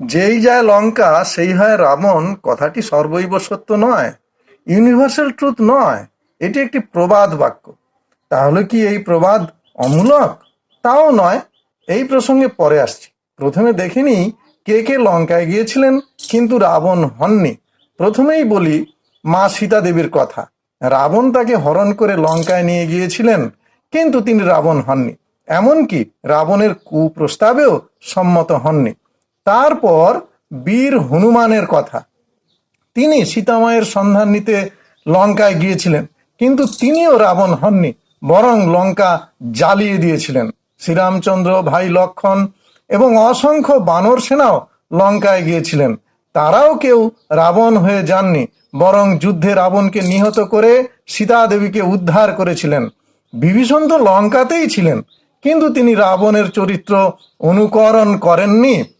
যেই যায় লঙ্কা, সেই হয় রাবণ। কথাটি সর্বৈব সত্য নয় ইউনিভার্সাল ট্রুথ নয়। এটি একটি প্রবাদ বাক্য। তাহলে কি এই প্রবাদ অমূলক? তাও নয়, এই প্রসঙ্গে পরে আসছি। প্রথমে দেখিনি কে কে লঙ্কায় গিয়েছিলেন, কিন্তু রাবণ হননি। প্রথমেই বলি মা সীতা দেবীর কথা। রাবণ তাকে হরণ করে লঙ্কায় নিয়ে গিয়েছিলেন, কিন্তু তিনি রাবণ হননি। এমনকি রাবণের কুপ্রস্তাবেও সম্মত হননি। তারপর বীর হনুমানের কথা। তিনি সীতামায়ের সন্ধান নিতে লঙ্কায় গিয়েছিলেন, কিন্তু তিনিও রাবণ হননি, বরং লঙ্কা জ্বালিয়ে দিয়েছিলেন। শ্রীরামচন্দ্র, ভাই লক্ষণ এবং অসংখ্য বানর সেনাও লঙ্কায় গিয়েছিলেন। তারাও কেউ রাবণ হয়ে যাননি, বরং যুদ্ধে রাবণকে নিহত করে সীতা দেবীকে উদ্ধার করেছিলেন। বিভীষণ তো লঙ্কাতেই ছিলেন, কিন্তু তিনি রাবণের চরিত্র অনুকরণ করেননি।